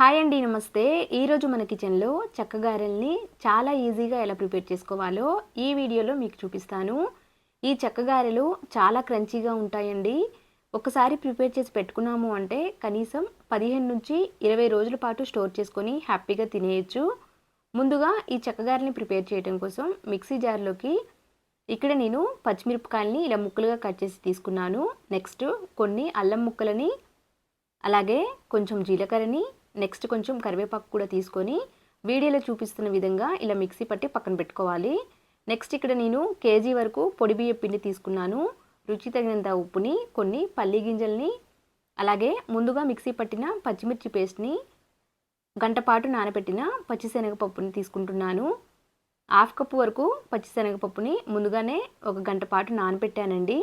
Hi అండి నమస్తే. ఈరోజు మన కిచెన్లో చెక్కగారెల్ని చాలా ఈజీగా ఎలా ప్రిపేర్ చేసుకోవాలో ఈ వీడియోలో మీకు చూపిస్తాను. ఈ చెక్కగారెలు చాలా క్రంచీగా ఉంటాయండి. ఒకసారి ప్రిపేర్ చేసి పెట్టుకున్నాము అంటే కనీసం పదిహేను నుంచి ఇరవై రోజుల పాటు స్టోర్ చేసుకొని హ్యాపీగా తినేయచ్చు. ముందుగా ఈ చెక్కగారెని ప్రిపేర్ చేయడం కోసం మిక్సీ జార్లోకి ఇక్కడ నేను పచ్చిమిరపకాయలని ఇలా ముక్కలుగా కట్ చేసి తీసుకున్నాను. నెక్స్ట్ కొన్ని అల్లం ముక్కలని అలాగే కొంచెం జీలకర్రని నెక్స్ట్ కొంచెం కరివేపాకు కూడా తీసుకొని వీడియోలో చూపిస్తున్న విధంగా ఇలా మిక్సీ పట్టి పక్కన పెట్టుకోవాలి. నెక్స్ట్ ఇక్కడ నేను కేజీ వరకు పొడి బియ్య పిండి తీసుకున్నాను. రుచి తగినంత ఉప్పుని కొన్ని పల్లి గింజల్ని అలాగే ముందుగా మిక్సీ పట్టిన పచ్చిమిర్చి పేస్ట్ని గంట పాటు నానబెట్టిన పచ్చిశనగపప్పుని తీసుకుంటున్నాను. హాఫ్ కప్పు వరకు పచ్చిశనగపప్పుని ముందుగానే ఒక గంట పాటు నానబెట్టానండి.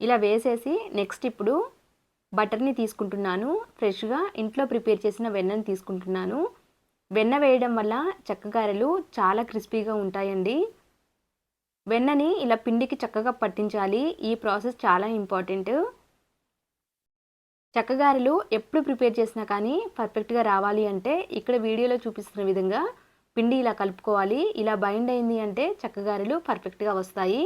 ఇలా వేసేసి నెక్స్ట్ ఇప్పుడు బటర్ని తీసుకుంటున్నాను. ఫ్రెష్గా ఇంట్లో ప్రిపేర్ చేసిన వెన్నని తీసుకుంటున్నాను. వెన్న వేయడం వల్ల చెక్కగారెలు చాలా క్రిస్పీగా ఉంటాయండి. వెన్నని ఇలా పిండికి చక్కగా పట్టించాలి. ఈ ప్రాసెస్ చాలా ఇంపార్టెంట్. చెక్కగారెలు ఎప్పుడు ప్రిపేర్ చేసినా కానీ పర్ఫెక్ట్గా రావాలి అంటే ఇక్కడ వీడియోలో చూపిస్తున్న విధంగా పిండి ఇలా కలుపుకోవాలి. ఇలా బైండ్ అయింది అంటే చెక్కగారెలు పర్ఫెక్ట్గా వస్తాయి.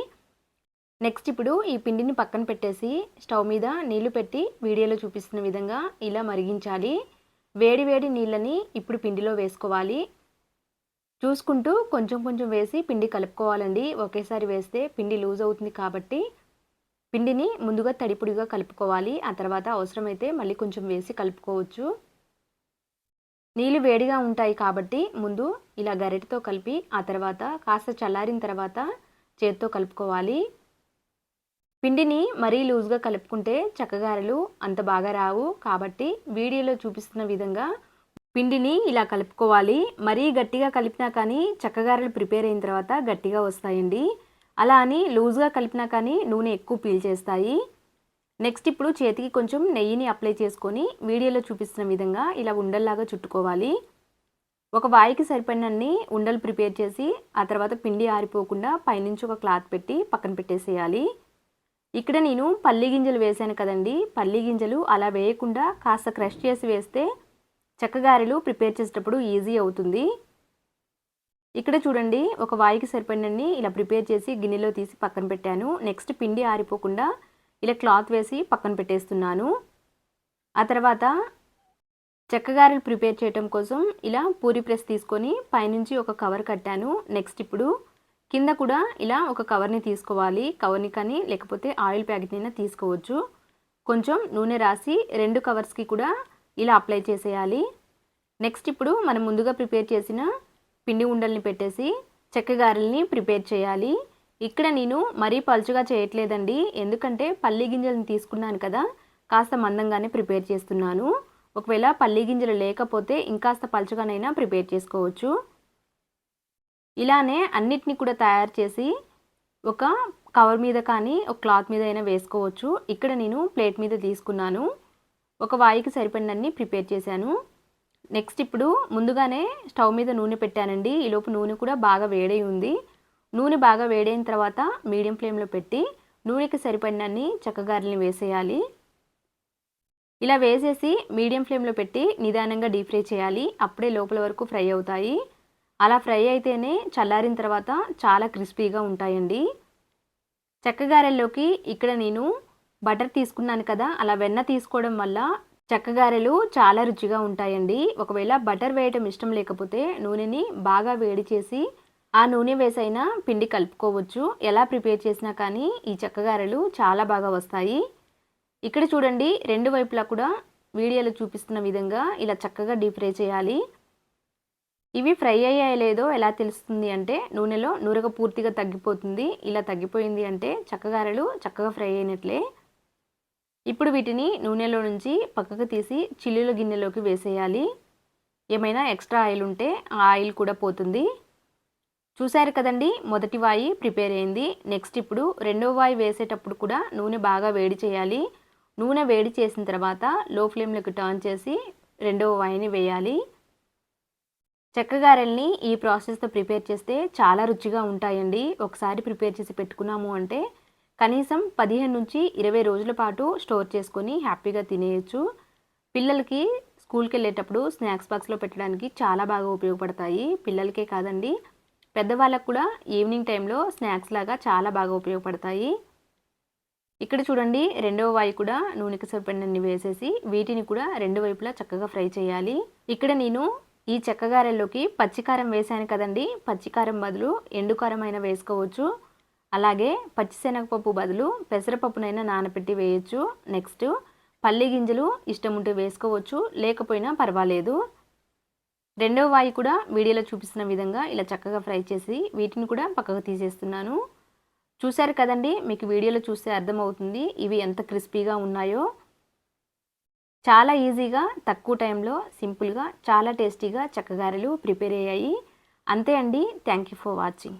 నెక్స్ట్ ఇప్పుడు ఈ పిండిని పక్కన పెట్టేసి స్టవ్ మీద నీళ్ళు పెట్టి వీడియోలో చూపిస్తున్న విధంగా ఇలా మరిగించాలి. వేడి వేడి నీళ్ళని ఇప్పుడు పిండిలో వేసుకోవాలి. చూసుకుంటూ కొంచెం కొంచెం వేసి పిండి కలుపుకోవాలండి. ఒకేసారి వేస్తే పిండి లూజ్ అవుతుంది కాబట్టి పిండిని ముందుగా తడిపుడిగా కలుపుకోవాలి. ఆ తర్వాత అవసరమైతే మళ్ళీ కొంచెం వేసి కలుపుకోవచ్చు. నీళ్ళు వేడిగా ఉంటాయి కాబట్టి ముందు ఇలా గరిటతో కలిపి ఆ తర్వాత కాస్త చల్లారిన తర్వాత చేత్తో కలుపుకోవాలి. పిండిని మరీ లూజ్గా కలుపుకుంటే చక్కగారెలు అంత బాగా రావు. కాబట్టి వీడియోలో చూపిస్తున్న విధంగా పిండిని ఇలా కలుపుకోవాలి. మరీ గట్టిగా కలిపినా కానీ చక్కగారెలు ప్రిపేర్ అయిన తర్వాత గట్టిగా వస్తాయండి. అలా అని లూజ్గా కలిపినా కానీ నూనె ఎక్కువ పీల్చేస్తాయి నెక్స్ట్ ఇప్పుడు చేతికి కొంచెం నెయ్యిని అప్లై చేసుకొని వీడియోలో చూపిస్తున్న విధంగా ఇలా ఉండల్లాగా చుట్టుకోవాలి. ఒక వాయికి సరిపడినన్ని ఉండలు ప్రిపేర్ చేసి ఆ తర్వాత పిండి ఆరిపోకుండా పైనుంచి ఒక క్లాత్ పెట్టి పక్కన పెట్టేసేయాలి. ఇక్కడ నేను పల్లి గింజలు వేసాను కదండి. పల్లి గింజలు అలా వేయకుండా కాస్త క్రష్ చేసి వేస్తే చెక్కగారెలు ప్రిపేర్ చేసేటప్పుడు ఈజీ అవుతుంది. ఇక్కడ చూడండి ఒక వాయికి సరిపడినన్ని ఇలా ప్రిపేర్ చేసి గిన్నెలో తీసి పక్కన పెట్టాను. నెక్స్ట్ పిండి ఆరిపోకుండా ఇలా క్లాత్ వేసి పక్కన పెట్టేస్తున్నాను. ఆ తర్వాత చెక్కగారెలు ప్రిపేర్ చేయటం కోసం ఇలా పూరి ప్రెస్ తీసుకొని పైనుంచి ఒక కవర్ కట్టాను. నెక్స్ట్ ఇప్పుడు కింద కూడా ఇలా ఒక కవర్ని తీసుకోవాలి. కవర్ని కానీ లేకపోతే ఆయిల్ ప్యాకెట్ అయినా తీసుకోవచ్చు. కొంచెం నూనె రాసి రెండు కవర్స్కి కూడా ఇలా అప్లై చేసేయాలి. నెక్స్ట్ ఇప్పుడు మనం ముందుగా ప్రిపేర్ చేసిన పిండి ఉండల్ని పెట్టేసి చెక్కగారెల్ని ప్రిపేర్ చేయాలి. ఇక్కడ నేను మరీ పలుచుగా చేయట్లేదండి. ఎందుకంటే పల్లి గింజలను తీసుకున్నాను కదా కాస్త మందంగానే ప్రిపేర్ చేస్తున్నాను. ఒకవేళ పల్లి గింజలు లేకపోతే ఇంకాస్త పలుచగానైనా ప్రిపేర్ చేసుకోవచ్చు. ఇలానే అన్నిటిని కూడా తయారు చేసి ఒక కవర్ మీద కానీ ఒక క్లాత్ మీద అయినా వేసుకోవచ్చు. ఇక్కడ నేను ప్లేట్ మీద తీసుకున్నాను. ఒక వాయికి సరిపడినన్ని ప్రిపేర్ చేశాను. నెక్స్ట్ ఇప్పుడు ముందుగానే స్టవ్ మీద నూనె పెట్టానండి. ఈలోపు నూనె కూడా బాగా వేడై ఉంది. నూనె బాగా వేడైన తర్వాత మీడియం ఫ్లేమ్లో పెట్టి నూనెకి సరిపడినన్ని చక్కగారిని వేసేయాలి. ఇలా వేసేసి మీడియం ఫ్లేమ్లో పెట్టి నిదానంగా డీప్ ఫ్రై చేయాలి. అప్పుడే లోపల వరకు ఫ్రై అవుతాయి. అలా ఫ్రై అయితేనే చల్లారిన తర్వాత చాలా క్రిస్పీగా ఉంటాయండి. చెక్కగారెల్లోకి ఇక్కడ నేను బటర్ తీసుకున్నాను కదా అలా వెన్న తీసుకోవడం వల్ల చెక్కగారెలు చాలా రుచిగా ఉంటాయండి. ఒకవేళ బటర్ వేయటం ఇష్టం లేకపోతే నూనెని బాగా వేడి చేసి ఆ నూనె వేసైనా పిండి కలుపుకోవచ్చు. ఎలా ప్రిపేర్ చేసినా కానీ ఈ చెక్కగారెలు చాలా బాగా వస్తాయి. ఇక్కడ చూడండి రెండు వైపులా కూడా వీడియోలో చూపిస్తున్న విధంగా ఇలా చక్కగా డీప్ ఫ్రై చేయాలి. ఇవి ఫ్రై అయ్యాయో లేదో ఎలా తెలుస్తుంది అంటే నూనెలో నూరగ పూర్తిగా తగ్గిపోతుంది. ఇలా తగ్గిపోయింది అంటే చక్కగారెలు చక్కగా ఫ్రై అయినట్లే. ఇప్పుడు వీటిని నూనెలో నుంచి పక్కకు తీసి చిల్లుల గిన్నెలోకి వేసేయాలి. ఏమైనా ఎక్స్ట్రా ఆయిల్ ఉంటే ఆ ఆయిల్ కూడా పోతుంది. చూశారు కదండి మొదటి వాయి ప్రిపేర్ అయింది. నెక్స్ట్ ఇప్పుడు రెండో వాయి వేసేటప్పుడు కూడా నూనె బాగా వేడి చేయాలి. నూనె వేడి చేసిన తర్వాత లో ఫ్లేమ్లోకి టర్న్ చేసి రెండవ వాయిని వేయాలి. చెక్కగారెల్ని ఈ ప్రాసెస్తో ప్రిపేర్ చేస్తే చాలా రుచిగా ఉంటాయండి. ఒకసారి ప్రిపేర్ చేసి పెట్టుకున్నాము అంటే కనీసం పదిహేను నుంచి ఇరవై రోజుల పాటు స్టోర్ చేసుకొని హ్యాపీగా తినేయచ్చు. పిల్లలకి స్కూల్కి వెళ్ళేటప్పుడు స్నాక్స్ బాక్స్లో పెట్టడానికి చాలా బాగా ఉపయోగపడతాయి. పిల్లలకే కాదండి పెద్దవాళ్ళకు కూడా ఈవినింగ్ టైంలో స్నాక్స్ లాగా చాలా బాగా ఉపయోగపడతాయి. ఇక్కడ చూడండి రెండవ వాయి కూడా నూనెకి సరిపడినన్ని వేసేసి వీటిని కూడా రెండు వైపులా చక్కగా ఫ్రై చేయాలి. ఇక్కడ నేను ఈ చెక్కగారెల్లోకి పచ్చికారం వేశాను కదండి. పచ్చికారం బదులు ఎండుకారం అయినా వేసుకోవచ్చు. అలాగే పచ్చిశనగపప్పు బదులు పెసరపప్పునైనా నానబెట్టి వేయచ్చు. నెక్స్ట్ పల్లి గింజలు ఇష్టం ఉంటే వేసుకోవచ్చు లేకపోయినా పర్వాలేదు. రెండవ వాయి కూడా వీడియోలో చూపిస్తున్న విధంగా ఇలా చక్కగా ఫ్రై చేసి వీటిని కూడా పక్కకు తీసేస్తున్నాను. చూశారు కదండి మీకు వీడియోలో చూస్తే అర్థమవుతుంది ఇవి ఎంత క్రిస్పీగా ఉన్నాయో. చాలా ఈజీగా తక్కువ టైంలో సింపుల్గా చాలా టేస్టీగా చక్కగారెలు ప్రిపేర్ అయ్యాయి. అంతే అండి. Thank you for watching.